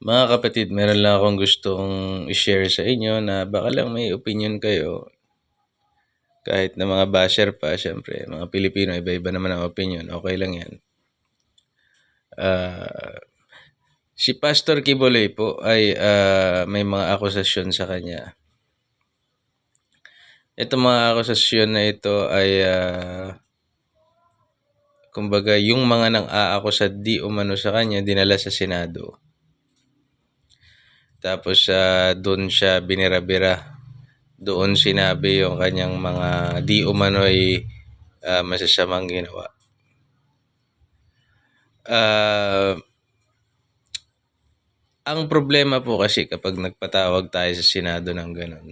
Mga kapatid, meron lang akong gustong i-share sa inyo na baka lang may opinion kayo. Kahit na mga basher pa, syempre, mga Pilipino, iba-iba naman ang opinion. Okay lang yan. Ah, si Pastor Kibuloy po ay ah, may mga akusasyon sa kanya. Itong mga akusasyon na ito ay ah, kumbaga yung mga nang aakusa di umano sa kanya dinala sa Senado. Tapos ah, doon siya binirabira. Doon sinabi yung kanyang mga di umano'y ah, masasamang ginawa. Ah, ang problema po kasi kapag nagpatawag tayo sa Senado ng ganun,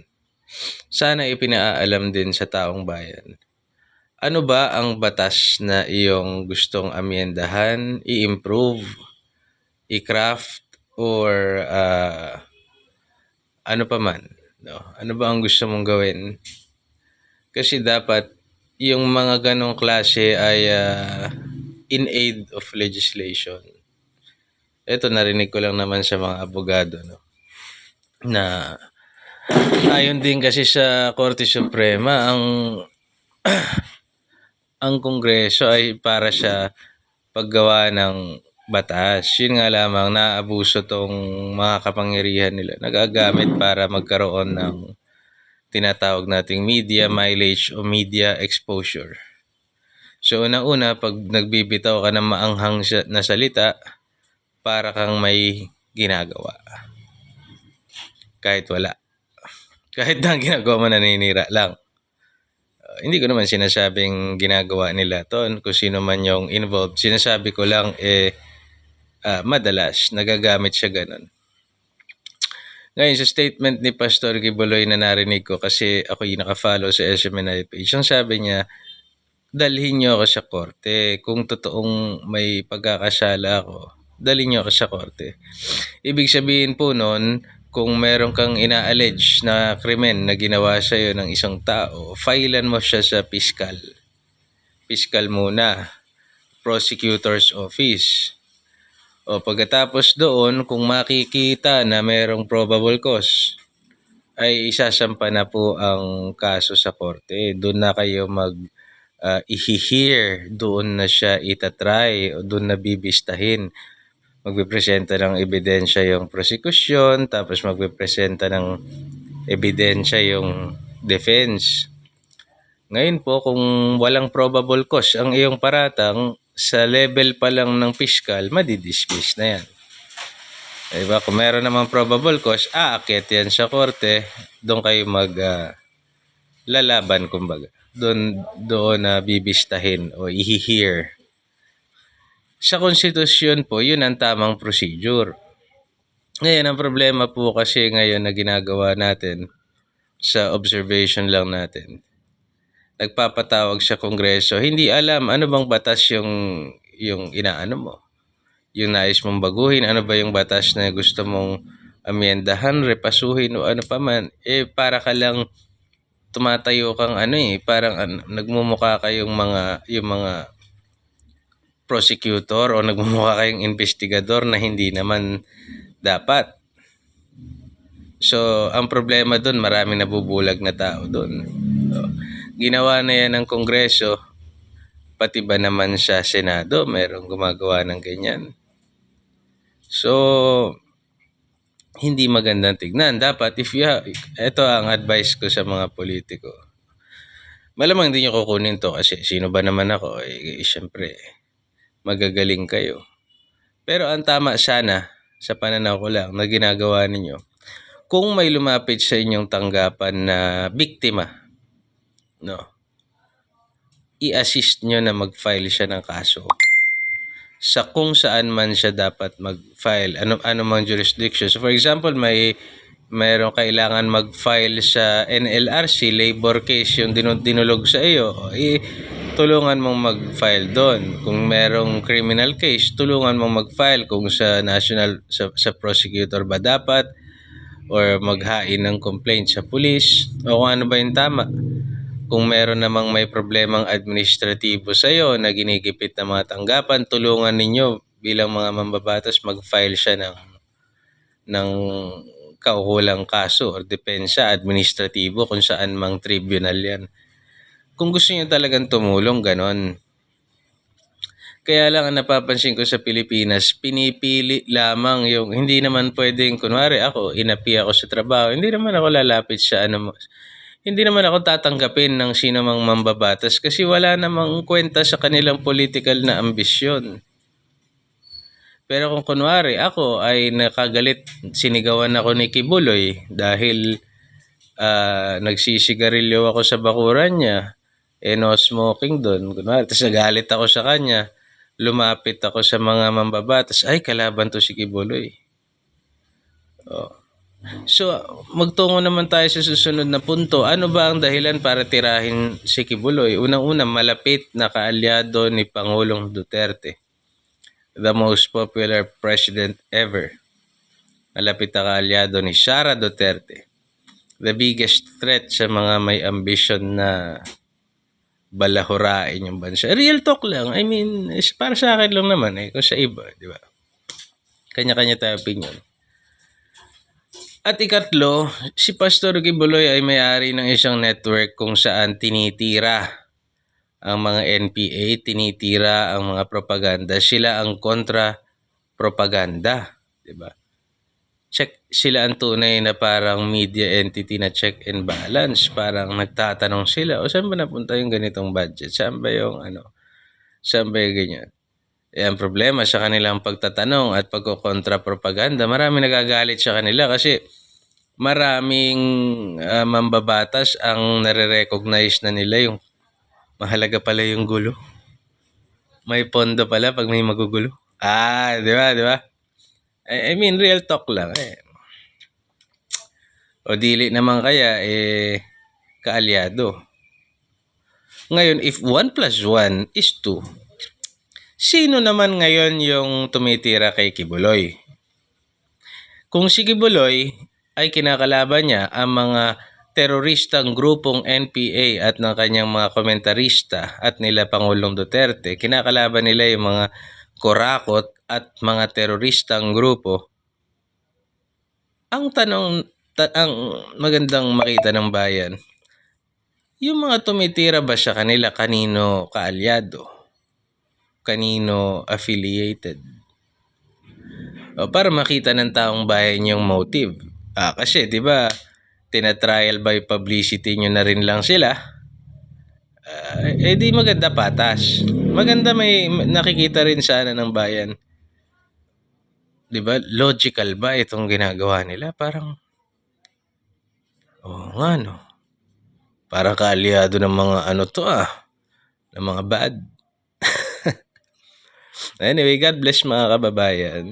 sana ipinaalam din sa taong bayan. Ano ba ang batas na iyong gustong amyendahan, i-improve, i-craft, or ah, ano pa man? No? Ano ba ang gusto mong gawin? Kasi dapat yung mga ganong klase ay ah, in aid of legislation. Ito, narinig ko lang naman sa mga abogado, no? Na ayon din kasi sa Korte Suprema, ang ang Kongreso ay para sa paggawa ng batas. Yun nga lamang, naabuso tong mga kapangyarihan nila. Nagagamit para magkaroon ng tinatawag nating media mileage o media exposure. So, una-una, pag nagbibitaw ka ng maanghang na salita, para kang may ginagawa. Kahit wala. Kahit na ang ginagawa mo naninira lang. Uh, hindi ko naman sinasabing ginagawa nila to kung sino man yung involved. Sinasabi ko lang eh ah, madalas nagagamit siya ganun. Ngayon sa statement ni Pastor Gibuloy na narinig ko kasi ako yung nakafollow sa SMNI page. Ang sabi niya, dalhin niyo ako sa korte. Kung totoong may pagkakasala ako, dalhin niyo ako sa korte. Ibig sabihin po noon, kung meron kang ina-allege na krimen na ginawa sa iyo ng isang tao, filean mo siya sa piskal. Piskal muna. Prosecutor's office. O pagkatapos doon, kung makikita na merong probable cause, ay isasampa na po ang kaso sa korte. Doon na kayo mag uh, i-hear, doon na siya itatry, o doon na bibistahin. Magpipresenta ng ebidensya yung prosecution, tapos magpipresenta ng ebidensya yung defense. Ngayon po, kung walang probable cause ang iyong paratang, sa level pa lang ng fiscal, madidismiss na yan. Diba? Kung meron naman probable cause, aakyat yan sa korte, doon kayo mag ah, lalaban kumbaga. Doon doon na bibistahin o i-hear. Sa konstitusyon po, yun ang tamang procedure. Ngayon, ang problema po kasi ngayon na ginagawa natin sa observation lang natin, nagpapatawag sa kongreso, hindi alam ano bang batas yung yung inaano mo. Yung nais mong baguhin, ano ba yung batas na gusto mong amyendahan, repasuhin o ano pa man, eh para ka lang tumatayo kang ano eh, parang ano, nagmumukha kayong mga yung mga prosecutor o nagmumukha kayong investigador na hindi naman dapat. So, ang problema doon, marami nabubulag na tao doon. So, ginawa na yan ng Kongreso, pati ba naman sa Senado, merong gumagawa ng ganyan. So, hindi magandang tignan. Dapat, if you have, ito ang advice ko sa mga politiko. Malamang hindi nyo kukunin to kasi sino ba naman ako? Eh, syempre, magagaling kayo. Pero ang tama sana, sa pananaw ko lang, na ginagawa ninyo, kung may lumapit sa inyong tanggapan na biktima, no, i-assist nyo na mag-file siya ng kaso sa kung saan man siya dapat mag-file, ano, ano mang jurisdiction. So for example, may mayroong kailangan mag-file sa NLRC, labor case yung dinu- dinulog sa iyo, i tulungan mong mag-file doon. Kung merong criminal case, tulungan mong mag-file kung sa national sa, sa prosecutor ba dapat or maghain ng complaint sa pulis o kung ano ba yung tama. Kung meron namang may problemang administratibo sa iyo na ginigipit ng mga tanggapan, tulungan ninyo bilang mga mambabatas mag-file siya ng ng kaukulang kaso or depensa administratibo kung saan mang tribunal yan. Kung gusto niyo talagang tumulong, ganon. Kaya lang ang napapansin ko sa Pilipinas, pinipili lamang yung, hindi naman pwedeng, kunwari ako, inapi ako sa trabaho, hindi naman ako lalapit sa ano, hindi naman ako tatanggapin ng sino mang mambabatas kasi wala namang kwenta sa kanilang political na ambisyon. Pero kung kunwari ako ay nakagalit, sinigawan ako ni Kibuloy dahil ah, nagsisigarilyo ako sa bakuran niya, eh no smoking doon. Kunwari, tapos nagalit ako sa kanya, lumapit ako sa mga mambabatas, ay kalaban to si Kibuloy. Oh. So, magtungo naman tayo sa susunod na punto. Ano ba ang dahilan para tirahin si Kibuloy? Unang-una, malapit na kaalyado ni Pangulong Duterte. The most popular president ever. Malapit na kaalyado ni Sara Duterte. The biggest threat sa mga may ambition na balahurain yung bansa. Real talk lang. I mean, para sa akin lang naman eh. Kung sa iba, di ba? Kanya-kanya tayo opinion. At ikatlo, si Pastor Kibuloy ay may-ari ng isang network kung saan tinitira ang mga NPA, tinitira ang mga propaganda. Sila ang kontra-propaganda. di ba? Check, sila ang tunay na parang media entity na check and balance. Parang nagtatanong sila, o saan ba napunta yung ganitong budget? Saan ba yung ano? Saan ba yung ganyan? Eh, ang problema sa kanilang pagtatanong at pagkokontra-propaganda, marami nagagalit sa kanila kasi maraming ah, mambabatas ang nare-recognize na nila yung mahalaga pala yung gulo. May pondo pala pag may magugulo. Ah, di ba, di ba? I, I mean, real talk lang eh. O dili naman kaya eh kaalyado. Ngayon, if 1 plus 1 is 2, sino naman ngayon yung tumitira kay Kibuloy? Kung si Kibuloy ay kinakalaban niya ang mga teroristang grupong NPA at ng kanyang mga komentarista at nila Pangulong Duterte, kinakalaban nila yung mga korakot at mga teroristang grupo. Ang tanong, ta- ang magandang makita ng bayan, yung mga tumitira ba sa kanila kanino kaalyado? Kanino affiliated? O, para makita ng taong bayan yung motive. Ah, kasi 'di ba, tina-trial by publicity nyo na rin lang sila. Ah, eh di maganda patas. Maganda may nakikita rin sana ng bayan. 'Di ba? Logical ba itong ginagawa nila? Parang Oh, nga no. Parang kaalyado ng mga ano to ah. Ng mga bad. anyway, God bless mga kababayan.